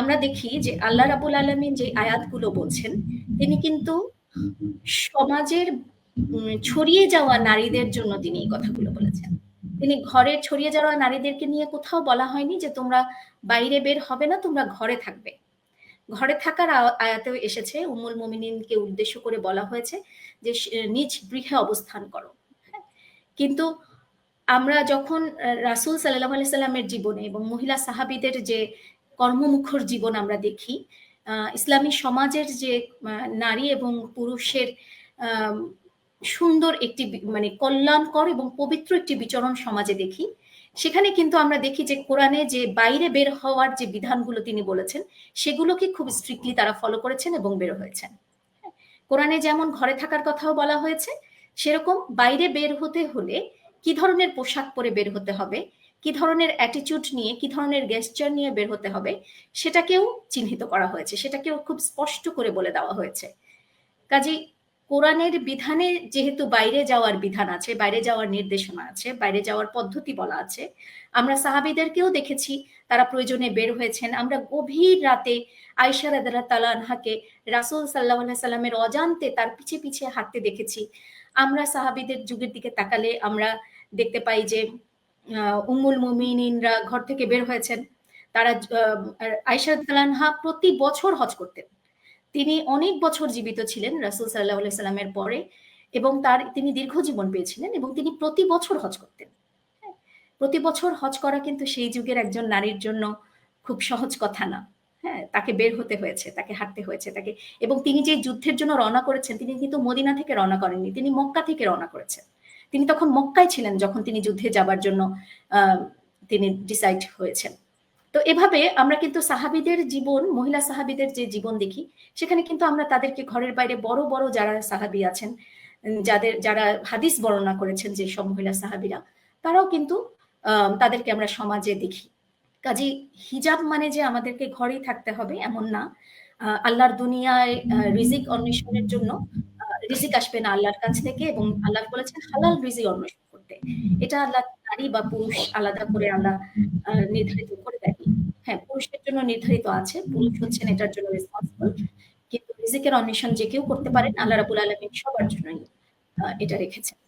আমরা দেখি যে আল্লাহ রাবুল আলমিন যে আয়াতগুলো বলছেন, তিনি কিন্তু সমাজের ছড়িয়ে যাওয়া নারীদের জন্য তিনি এই কথাগুলো বলেছেন। তিনি ঘরের ছড়িয়ে যাওয়া নারীদেরকে নিয়ে কোথাও বলা হয়নি যে তোমরা বাইরে বের হবে না, তোমরা ঘরে থাকবে। ঘরে থাকার আয়াতেও এসেছে উমুল মমিনিনকে উদ্দেশ্য করে বলা হয়েছে যে নিজ গৃহে অবস্থান করো। হ্যাঁ? কিন্তু আমরা যখন রাসুল সাল্লাহ আলি সাল্লামের জীবনে এবং মহিলা সাহাবিদের যে কর্মমুখর জীবন আমরা দেখি। ইসলামী সমাজের যে নারী এবং পুরুষের সুন্দর একটি মানে কল্যাণকর এবং পবিত্র একটি বিচরণ সমাজে দেখি। সেখানে কিন্তু আমরা দেখি যে কোরআনে যে বাইরে বের হওয়ার যে বিধানগুলো তিনি বলেছেন, সেগুলোকে খুব স্ট্রিক্টলি তারা ফলো করেছেন এবং বের হয়েছেন। কোরআনে যেমন ঘরে থাকার কথাও বলা হয়েছে, সেরকম বাইরে বের হতে হলে কি ধরনের পোশাক পরে বের হতে হবে কি ধরনের অ্যাটিচিউড নিয়ে, কি ধরনের গেস্টার নিয়ে বের হতে হবে, সেটাকেও চিহ্নিত করা হয়েছে, সেটাকেও খুব স্পষ্ট করে বলে দেওয়া হয়েছে। কাজেই কোরআনের বিধানে যেহেতু বাইরে যাওয়ার বিধান আছে, বাইরে যাওয়ার নির্দেশনা আছে, বাইরে যাওয়ার পদ্ধতি বলা আছে, আমরা সাহাবিদেরকেও দেখেছি, তারা প্রয়োজনে বের হয়েছেন। আমরা গভীর রাতে আয়সা রাদা তালানহাকে রাসুল সাল্লাহ সাল্লামের অজান্তে তার পিছে পিছে হাঁটতে দেখেছি। আমরা সাহাবিদের যুগের দিকে তাকালে আমরা দেখতে পাই যে উম্মুল মুমিনিনরা ঘর থেকে বের হয়েছেন। তারা আয়সা প্রতি বছর হজ করতেন। তিনি অনেক বছর জীবিত ছিলেন রাসুল সাল্লাহ সাল্লামের পরে এবং তার তিনি দীর্ঘ জীবন পেয়েছিলেন এবং তিনি প্রতি বছর হজ করতেন। হ্যাঁ, প্রতি বছর হজ করা কিন্তু সেই যুগের একজন নারীর জন্য খুব সহজ কথা না। হ্যাঁ তাকে বের হতে হয়েছে তাকে হাঁটতে হয়েছে তাকে এবং তিনি যে যুদ্ধের জন্য রওনা করেছেন তিনি কিন্তু মদিনা থেকে রওনা করেননি তিনি মক্কা থেকে রওনা করেছেন। তিনি তখন মক্কায় ছিলেন যখন তিনি যুদ্ধে যাবার জন্য তিনি ডিসাইড হয়েছেন। তো এভাবে আমরা কিন্তু সাহাবিদের জীবন, মহিলা সাহাবিদের যে জীবন দেখি, সেখানে কিন্তু আমরা তাদেরকে ঘরের বাইরে বড় বড় যারা সাহাবি আছেন যাদের, যারা হাদিস বর্ণনা করেছেন যে সব মহিলা সাহাবিরা, তারাও কিন্তু তাদেরকে আমরা সমাজে দেখি। কাজে হিজাব মানে যে আমাদেরকে ঘরেই থাকতে হবে এমন না। আল্লাহর দুনিয়ায় রিজিক অন্বেষণের জন্য রিজিক আসবে না আল্লাহর কাছ থেকে এবং আল্লাহ বলেছেন, হালাল রিজি অন্বেষণ করতে। এটা আল্লাহ নারী বা পুরুষ আলাদা করে আল্লাহ নির্ধারিত করে দেয়নি হ্যাঁ পুরুষের জন্য নির্ধারিত আছে, পুরুষ হচ্ছেন এটার জন্য রেসপন্সিবল কিন্তু রিজিকের অন্বেষণ যে কেউ করতে পারেন, আল্লাহ রাবুল আলমিন সবার জন্যই এটা রেখেছেন।